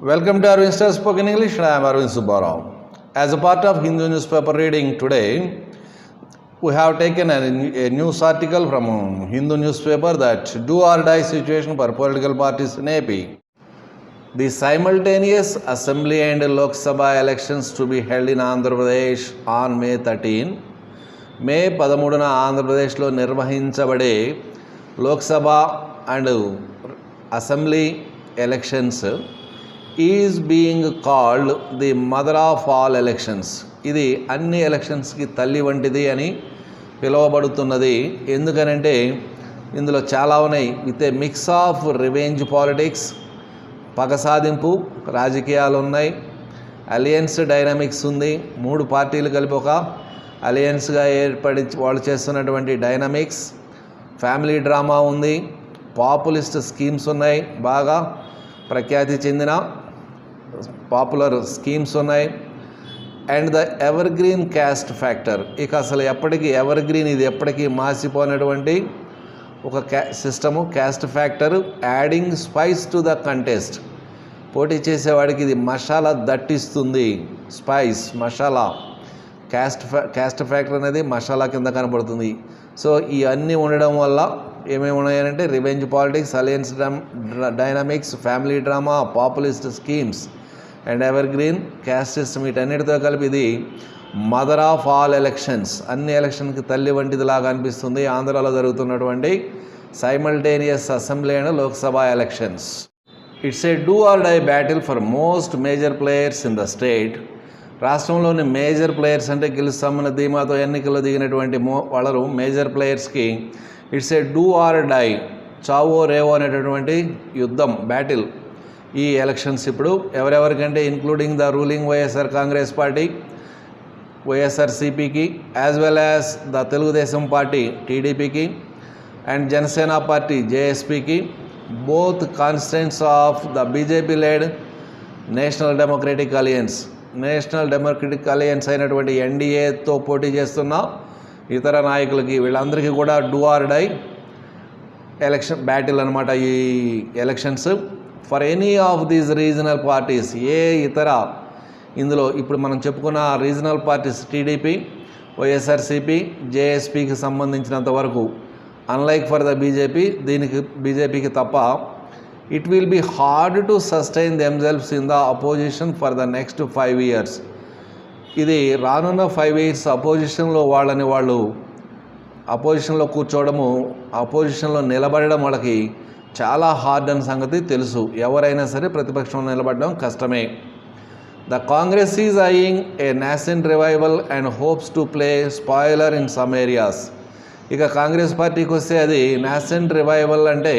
Welcome to Arvind Star Spoken English. I am Arvind Subbarao. As a part of Hindu newspaper reading today, we have taken a, a news article from Hindu newspaper that do or die situation for political parties in AP. The simultaneous Assembly and Lok Sabha elections to be held in Andhra Pradesh on May 13 మే పదమూడున ఆంధ్రప్రదేశ్లో నిర్వహించబడే Lok Sabha and assembly elections is being called the mother of all elections ఇది అన్ని ఎలక్షన్స్కి తల్లి వంటిది అని పిలువబడుతున్నది. ఎందుకనంటే ఇందులో చాలా ఉన్నాయి. With a mix of revenge politics పగ సాధింపు రాజకీయాలు ఉన్నాయి. అలియన్స్ డైనమిక్స్ ఉంది. మూడు పార్టీలు కలిపి ఒక అలియన్స్గా ఏర్పడి వాళ్ళు చేస్తున్నటువంటి డైనమిక్స్ ఫ్యామిలీ డ్రామా ఉంది. పాపులిస్ట్ స్కీమ్స్ ఉన్నాయి. బాగా ప్రఖ్యాతి చెందిన పాపులర్ స్కీమ్స్ ఉన్నాయి. And the evergreen caste factor ఇక అసలు ఎప్పటికీ ఎవర్ గ్రీన్ ఇది ఎప్పటికీ మాసిపోయినటువంటి ఒక క్యా system caste factor adding spice to the contest పోటీ చేసేవాడికి ఇది మసాలా దట్టిస్తుంది. స్పైస్ మసాలా. క్యాస్ట్ ఫ్యా క్యాస్ట్ ఫ్యాక్టర్ అనేది మసాలా కింద కనబడుతుంది. సో ఇవన్నీ ఉండడం వల్ల ఏమేమి ఉన్నాయంటే revenge politics alliance dynamics family drama populist schemes and evergreen caste system వీటన్నిటితో కలిపి ఇది మదర్ ఆఫ్ ఆల్ ఎలక్షన్స్ అన్ని ఎలక్షన్కి తల్లి వంటిదిలాగా అనిపిస్తుంది. ఆంధ్రాలో జరుగుతున్నటువంటి simultaneous assembly and Lok Sabha elections. It's a do or die battle for most major players in the state. రాష్ట్రంలోని మేజర్ ప్లేయర్స్ అంటే గెలుస్తామన్న ధీమాతో ఎన్నికల్లో దిగినటువంటి మో వాళ్ళరు major ప్లేయర్స్కి it's a do or die చావో రేవో అనేటటువంటి యుద్ధం బ్యాటిల్ ఈ ఎలక్షన్స్ ఇప్పుడు ఎవరెవరికంటే including the ruling YSR Congress party వైఎస్ఆర్సీపీకి as well as the Telugu Desam party టీడీపీకి and Janasena party జేఎస్పీకి both constituents of the BJP led national democratic alliance national democratic alliance అయినటువంటి ఎన్డీఏతో పోటీ చేస్తున్న ఇతర నాయకులకి వీళ్ళందరికీ కూడా do or die election battle అనమాట ఈ elections for any of these regional parties a ఇతర ఇందులో ఇప్పుడు మనం చెప్పుకున్న రీజనల్ పార్టీస్ టీడీపీ వైఎస్ఆర్సీపీ జేఎస్పీకి సంబంధించినంత వరకు అన్లైక్ ఫర్ ద బీజేపీ దీనికి బీజేపీకి తప్ప it will be hard to sustain themselves in the opposition for the next five years ఇది రానున్న ఫైవ్ ఇయర్స్ అపోజిషన్లో వాళ్ళని వాళ్ళు అపోజిషన్లో కూర్చోవడము అపోజిషన్లో నిలబడడం వాళ్ళకి చాలా హార్డ్ అన్న సంగతి తెలుసు. ఎవరైనా సరే ప్రతిపక్షంలో నిలబడడం కష్టమే. The Congress is eyeing a nation revival and hopes to play spoiler in some areas ఇక కాంగ్రెస్ పార్టీకి వస్తే అది నేషన్ రివైవల్ అంటే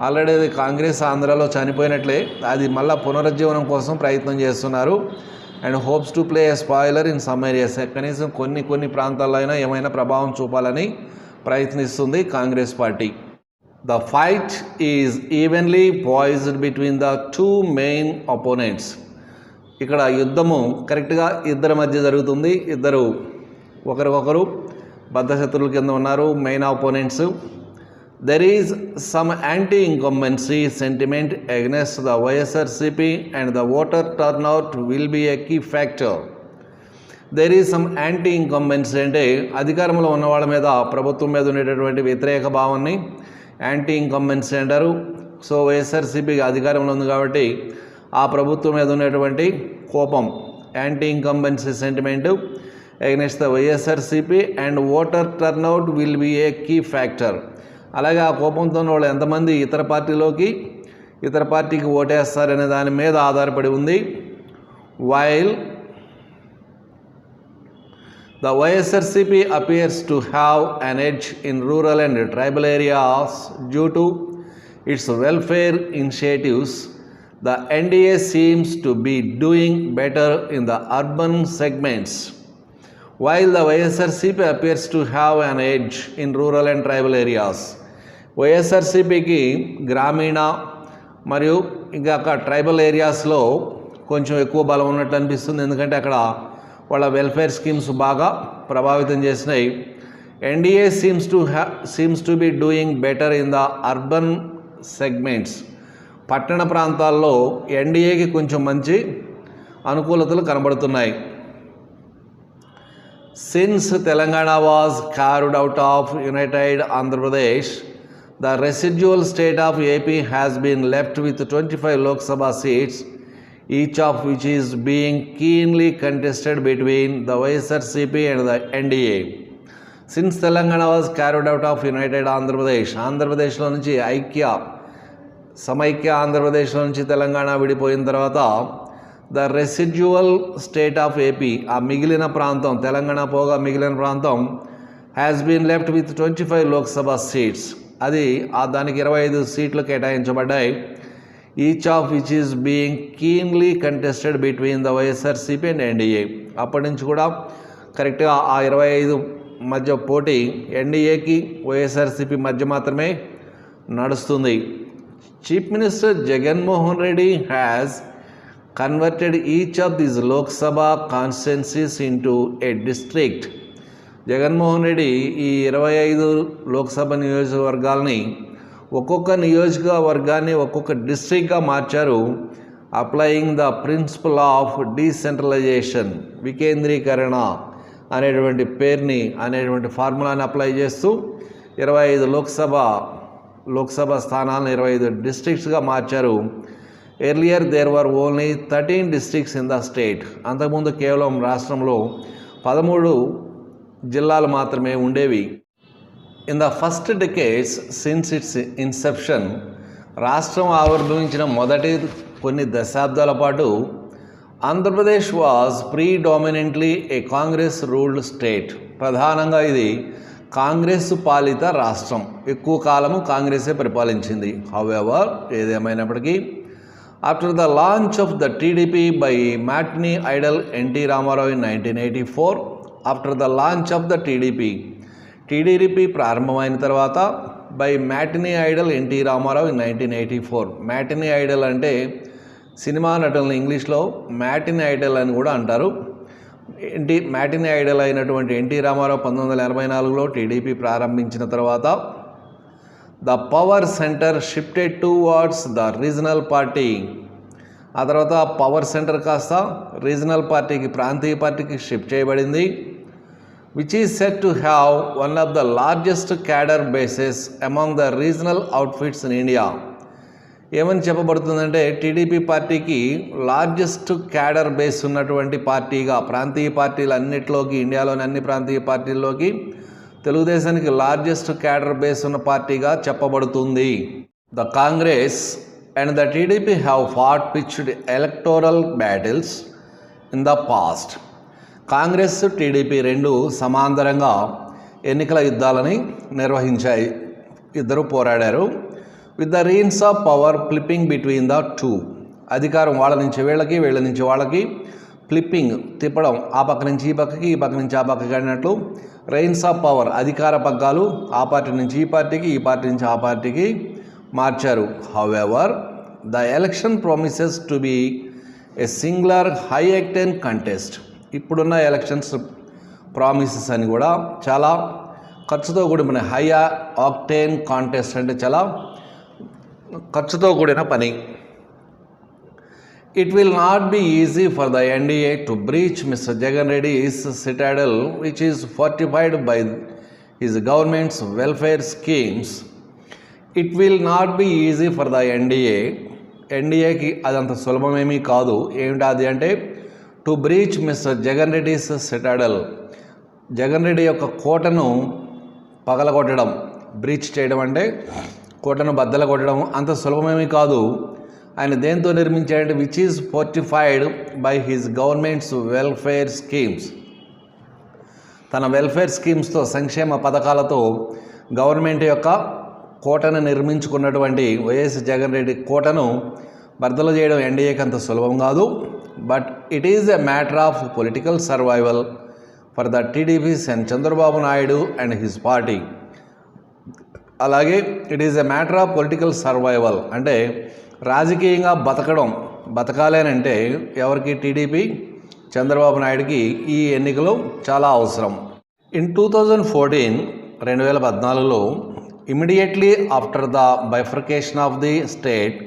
ఆల్రెడీ అది కాంగ్రెస్ ఆంధ్రాలో చనిపోయినట్లే. అది మళ్ళీ పునరుజ్జీవనం కోసం ప్రయత్నం చేస్తున్నారు. And hopes to play a spoiler in some areas కనీసం కొన్ని కొన్ని ప్రాంతాల్లో అయినా ఏమైనా ప్రభావం చూపాలని ప్రయత్నిస్తుంది Congress party. The fight is evenly poised between the two main opponents. ఇక్కడ యుద్ధము కరెక్ట్గా ఇద్దరి మధ్య జరుగుతుంది. ఇద్దరు ఒకరికొకరు బద్ధశత్రువుల కింద ఉన్నారు main opponents there is some anti incumbency sentiment against the YSRCP and the voter turnout will be a key factor there is some anti incumbency అంటే అధికారంలో ఉన్న వాళ్ళ మీద ప్రభుత్వం మీద ఉండేటటువంటి వ్యతిరేక భావాన్ని యాంటీ ఇన్కంబెన్సీ అంటారు. సో వైఎస్ఆర్సీపీ అధికారంలో ఉంది కాబట్టి ఆ ప్రభుత్వం మీద ఉన్నటువంటి కోపం anti incumbency sentiment against the YSRCP and voter turnout will be a key factor అలాగే ఆ కోపంతో ఉన్న వాళ్ళు ఎంతమంది ఇతర పార్టీలోకి ఇతర పార్టీకి ఓటేస్తారనే దాని మీద ఆధారపడి ఉంది. While The YSRCP appears to have an edge in rural and tribal areas due to its welfare initiatives. The NDA seems to be doing better in the urban segments, while the YSRCP appears to have an edge in rural and tribal areas. వైఎస్ఆర్సీపీకి గ్రామీణ మరియు ఇంకా అక్కడ tribal ఏరియాస్లో కొంచెం ఎక్కువ బలం ఉన్నట్టు అనిపిస్తుంది ఎందుకంటే అక్కడ వాళ్ళ వెల్ఫేర్ స్కీమ్స్ బాగా ప్రభావితం చేసినాయి. ఎన్డీఏ సీమ్స్ టు హ్యా seems to be doing better in the urban segments పట్టణ ప్రాంతాల్లో ఎన్డీఏకి కొంచెం మంచి అనుకూలతలు కనబడుతున్నాయి. Since Telangana was carved out of united Andhra Pradesh the residual state of AP has been left with twenty five Lok Sabha seats each of which is being keenly contested between the YSRCP and the NDA since Telangana was carried out of united Andhra Pradesh ఆంధ్రప్రదేశ్లో నుంచి ఐక్య సమైక్య ఆంధ్రప్రదేశ్లో నుంచి తెలంగాణ విడిపోయిన తర్వాత the residual state of AP ఆ మిగిలిన ప్రాంతం తెలంగాణ పోగా మిగిలిన ప్రాంతం has been left with twenty five Lok Sabha seats అది ఆ దానికి ఇరవై ఐదు సీట్లు కేటాయించబడ్డాయి. Each of which is being keenly contested between the YSRCP and NDA అప్పటి నుంచి కూడా కరెక్ట్గా ఆ ఇరవై ఐదు మధ్య పోటీ ఎన్డీఏకి వైఎస్ఆర్సీపీ మధ్య మాత్రమే నడుస్తుంది. Chief minister Jaganmohan Reddy has converted each of these Lok Sabha constituencies into a district Jaganmohan Reddy ఈ ఇరవై ఐదు లోక్సభ నియోజకవర్గాల్ని ఒక్కొక్క నియోజకవర్గాన్ని ఒక్కొక్క డిస్ట్రిక్ట్గా మార్చారు. Applying the principle of decentralization వికేంద్రీకరణ అనేటువంటి పేరుని అనేటువంటి ఫార్ములాని అప్లై చేస్తూ ఇరవై ఐదు లోక్సభ లోక్సభ స్థానాలను ఇరవై ఐదు డిస్ట్రిక్ట్స్గా మార్చారు. Earlier there were only thirteen districts in the state. అంతకుముందు కేవలం రాష్ట్రంలో పదమూడు జిల్లాలు మాత్రమే ఉండేవి. In the first decades since its inception రాష్ట్రం ఆవిర్భవించిన మొదటి కొన్ని దశాబ్దాల పాటు Andhra Pradesh was predominantly a Congress ruled state ప్రధానంగా ఇది కాంగ్రెస్ పాలిత రాష్ట్రం. ఎక్కువ కాలము కాంగ్రెసే పరిపాలించింది. హౌఎవర్ ఏదేమైనప్పటికీ after the launch of the TDP by matinee idol NT Rama Rao in nineteen eighty four after the launch of the TDP TDP ప్రారంభమైన తర్వాత by matinee idol NT Ramarao in nineteen eighty four. Matinee idol అంటే cinema నటులను ఇంగ్లీష్లో matinee idol అని కూడా అంటారు. NT matinee idol అయినటువంటి NT Ramarao పంతొమ్మిది వందల ఎనభై నాలుగులో టీడీపీ ప్రారంభించిన తర్వాత the power centre shifted towards the regional party. ఆ తర్వాత పవర్ సెంటర్ కాస్త రీజనల్ పార్టీకి ప్రాంతీయ పార్టీకి షిఫ్ట్ చేయబడింది. Which is set to have one of the largest cadre bases among the regional outfits in India ఏమని చెప్పబడుతుందంటే టీడీపీ పార్టీకి లార్జెస్ట్ క్యాడర్ బేస్ ఉన్నటువంటి పార్టీగా ప్రాంతీయ పార్టీలు అన్నిటిలోకి ఇండియాలోని అన్ని ప్రాంతీయ పార్టీల్లోకి తెలుగుదేశానికి లార్జెస్ట్ క్యాడర్ బేస్ ఉన్న పార్టీగా చెప్పబడుతుంది. The Congress and the TDP have fought pitched electoral battles in the past Congress TDP రెండు సమాంతరంగా ఎన్నికల యుద్ధాలని నిర్వహించాయి. ఇద్దరు పోరాడారు. With the reins of power flipping between the two అధికారం వాళ్ళ నుంచి వీళ్ళకి వీళ్ళ నుంచి వాళ్ళకి ఫ్లిప్పింగ్ తిప్పడం ఆ పక్క నుంచి ఈ పక్కకి ఈ పక్క నుంచి ఆ పక్కకి అన్నట్లు రైన్స్ ఆఫ్ పవర్ అధికార పగ్గాలు ఆ పార్టీ నుంచి ఈ పార్టీకి ఈ పార్టీ నుంచి ఆ పార్టీకి మార్చారు. However the election promises to be a singular high octane contest ఇప్పుడున్న ఎలక్షన్స్ ప్రామిసెస్ అని కూడా చాలా ఖర్చుతో కూడిన హై ఆక్టేన్ కాంటెస్ట్ అంటే చాలా ఖర్చుతో కూడిన పని. It will not be easy for the NDA to breach Mr Jagan Reddy is citadel which is fortified by is government's welfare schemes it will not be easy for the NDA ఎన్డీఏకి అదంత సులభమేమీ కాదు. ఏమిటి అది అంటే to breach Mr Jagan Reddy's citadel. Jagan Reddy యొక్క కోటను పగలగొట్టడం breach చేయడం అంటే కోటను బద్దలు కొట్టడం అంత సులభమేమీ కాదు. ఆయన దేంతో నిర్మించాడంటే which is fortified by his government's welfare schemes తన వెల్ఫేర్ స్కీమ్స్తో సంక్షేమ పథకాలతో గవర్నమెంట్ యొక్క కోటను నిర్మించుకున్నటువంటి వైఎస్ జగన్ రెడ్డి కోటను బద్దలు చేయడం ఎన్డీఏకి అంత సులభం కాదు. But it is a matter of political survival for the TDP and Chandrababu Naidu and his party అలాగే it is a matter of political survival అంటే రాజకీయంగా బతకడం బతకాలేనంటే ఎవరికి టీడీపీ చంద్రబాబు నాయుడుకి ఈ ఎన్నికలు చాలా అవసరం. ఇన్ టూ థౌజండ్ ఫోర్టీన్ రెండు వేల పద్నాలుగులో immediately after the bifurcation of the state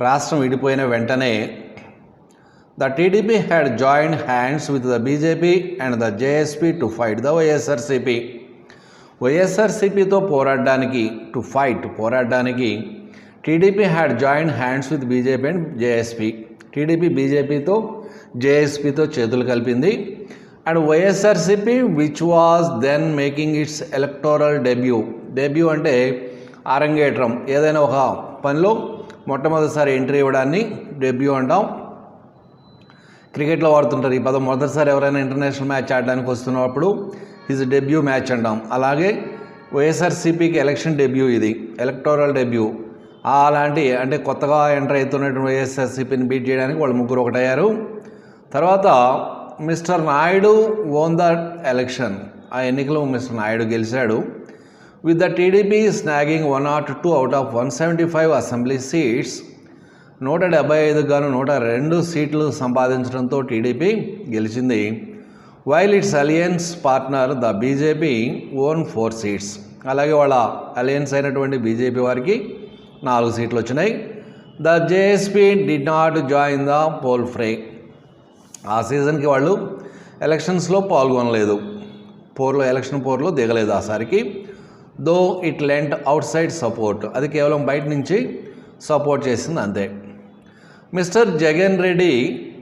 రాష్ట్రం విడిపోయిన వెంటనే the TDP had joined hands with the BJP and the JSP to fight the YSRCP వైఎస్ఆర్సీపీతో పోరాడడానికి to fight పోరాడడానికి TDP had joined hands with BJP and JSP TDP బీజేపీతో జేఎస్పీతో చేతులు కలిపింది. And YSRCP which was then making its electoral debut debut అంటే అరంగేట్రం. ఏదైనా ఒక పనిలో మొట్టమొదటిసారి ఎంట్రీ ఇవ్వడాన్ని డెబ్యూ అంటాం. క్రికెట్లో వాడుతుంటారు ఈ పదం మొదటిసారి ఎవరైనా ఇంటర్నేషనల్ మ్యాచ్ ఆడడానికి వస్తున్నప్పుడు ఇది డెబ్యూ మ్యాచ్ అంటాం. అలాగే వైఎస్ఆర్సీపీకి ఎలక్షన్ డెబ్యూ ఇది. Electoral debut. అలాంటి అంటే కొత్తగా ఎంటర్ అవుతున్నటువంటి వైఎస్ఆర్సీపీని బీట్ చేయడానికి వాళ్ళు ముగ్గురు ఒకటయ్యారు. తర్వాత mister Naidu won the election ఆ ఎన్నికలో మిస్టర్ నాయుడు గెలిచాడు. With the TDP snagging one naught two out of one seventy five assembly seats నూట డెబ్బై ఐదు గాను నూట రెండు సీట్లు సంపాదించడంతో టీడీపీ గెలిచింది. While its alliance partner the BJP won four seats అలాగే వాళ్ళ అలియన్స్ అయినటువంటి బీజేపీ వారికి నాలుగు సీట్లు వచ్చినాయి. The JSP did not join the poll fray ఆ సీజన్కి వాళ్ళు ఎలక్షన్స్లో పాల్గొనలేదు. పోర్లో ఎలక్షన్ పోర్లో దిగలేదు ఆసారికి though it lent outside support అది కేవలం బయట నుంచి సపోర్ట్ చేసింది అంతే. Mister Jagan Reddy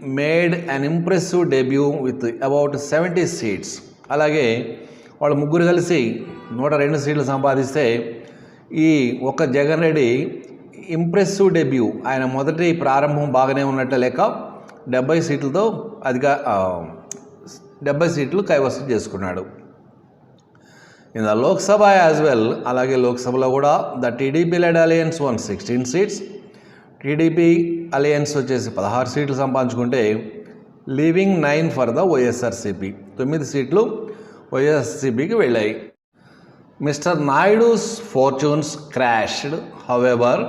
made an impressive debut with about seventy seats అలాగే వాళ్ళు ముగ్గురు కలిసి నూట రెండు సీట్లు సంపాదిస్తే ఈ ఒక్క జగన్ రెడ్డి ఇంప్రెసివ్ డెబ్యూ ఆయన మొదటి ప్రారంభం బాగానే ఉన్నట్టు లెక్క డెబ్బై సీట్లతో అధిక డెబ్బై సీట్లు కైవసం చేసుకున్నాడు. In the Lok Sabha as well అలాగే లోక్సభలో కూడా the TDP led alliance won sixteen seats TDP alliance వచ్చేసి పదహారు సీట్లు సంపాదించుకుంటే leaving nine for the YSRCP. తొమ్మిది సీట్లు వైఎస్ఆర్సీపీకి వెళ్ళాయి. Mr Naidu's fortunes crashed however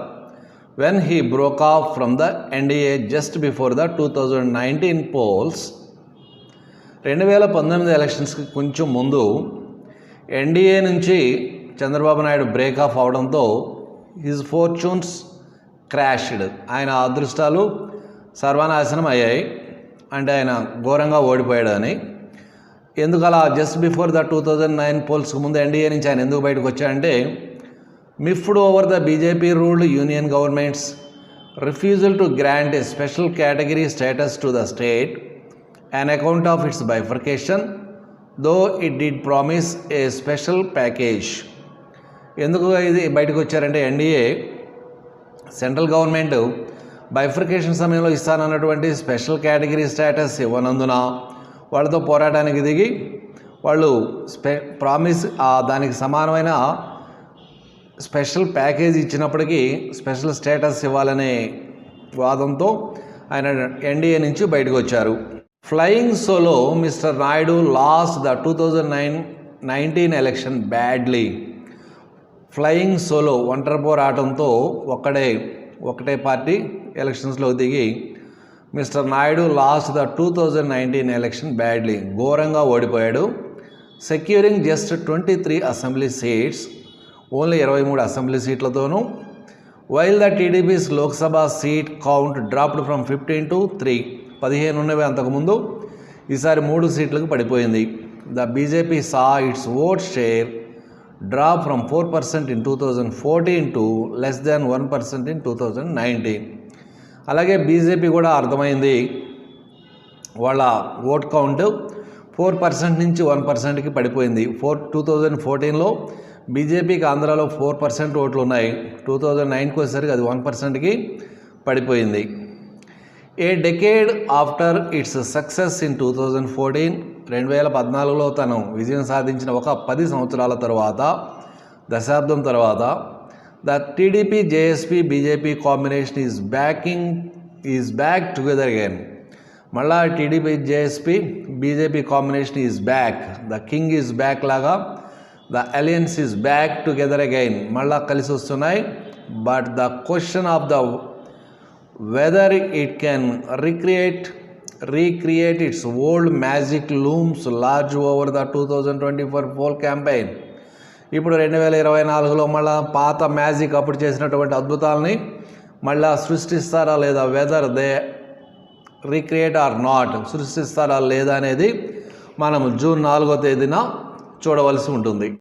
when he broke off from the NDA just before the two thousand nineteen polls రెండు వేల పంతొమ్మిది ఎలక్షన్స్కి కొంచెం ముందు ఎన్డీఏ నుంచి చంద్రబాబు నాయుడు బ్రేక్ ఆఫ్ అవడంతో హిజ్ ఫార్చ్యూన్స్ క్రాష్డ్. ఆయన అదృష్టాలు సర్వనాశనం అయ్యాయి. అంటే ఆయన ఘోరంగా ఓడిపోయాడు అని ఎందుకు అలా just before the two thousand nine పోల్స్కి ముందు ఎన్డీఏ నుంచి ఆయన ఎందుకు బయటకు వచ్చాడంటే miffed over the BJP ruled union government's refusal to grant a special category status to the state an account of its bifurcation, though it did promise a special package. ఎందుకు ఇది బయటకు వచ్చారంటే ఎన్డీఏ సెంట్రల్ గవర్నమెంట్ బైఫర్కేషన్ సమయంలో ఇస్తానన్నటువంటి special category status ఇవ్వనందున వాళ్ళతో పోరాటానికి దిగి వాళ్ళు స్పె ప్రామిస్ దానికి సమానమైన స్పెషల్ ప్యాకేజ్ ఇచ్చినప్పటికీ స్పెషల్ స్టేటస్ ఇవ్వాలనే వాదంతో ఆయన ఎన్డీఏ నుంచి బయటకు వచ్చారు. Flying solo Mr Naidu lost the two thousand nine nineteen election badly. Flying solo ఒంటరి పోరాటంతో ఒక్కడే ఒకటే పార్టీ ఎలక్షన్స్లో దిగి Mr Naidu lost the two thousand nineteen election badly ఘోరంగా ఓడిపోయాడు. Securing just twenty three assembly seats only ఇరవై మూడు assembly సీట్లతోనూ. While the TDP's Lok Sabha seat count dropped from fifteen to three పదిహేను ఉన్నవి అంతకుముందు. ఈసారి మూడు సీట్లకు పడిపోయింది. The BJP saw its vote share drop from four percent in two thousand fourteen to less than one percent in two thousand nineteen అలాగే BJP కూడా అర్థమైంది. వాళ్ళ ఓట్ కౌంట్ ఫోర్ పర్సెంట్ నుంచి వన్ పర్సెంట్కి పడిపోయింది. ఫోర్ టూ థౌజండ్ ఫోర్టీన్లో బీజేపీకి ఆంధ్రాలో ఫోర్ పర్సెంట్ ఓట్లు ఉన్నాయి. టూ థౌజండ్ నైన్కి వచ్చేసరికి అది వన్ పర్సెంట్కి పడిపోయింది. A decade after its success in two thousand fourteen రెండు వేల పద్నాలుగులో తను విజయం సాధించిన ఒక పది సంవత్సరాల తర్వాత దశాబ్దం తర్వాత the TDP JSP BJP combination is backing is back together again. మళ్ళా TDP JSP BJP combination is back. The king is back లాగా the alliance is back together again. మళ్ళా కలిసి వస్తున్నాయి. But the question of the whether it can recreate recreate its old magic looms large over the 2024 poll campaign. ఇప్పుడు రెండు వేల ఇరవై నాలుగులో మళ్ళా పాత మ్యాజిక్ అప్పుడు చేసినటువంటి అద్భుతాలని మళ్ళా సృష్టిస్తారా లేదా whether they recreate or not సృష్టిస్తారా లేదా అనేది మనం జూన్ నాలుగో తేదీన చూడవలసి ఉంటుంది.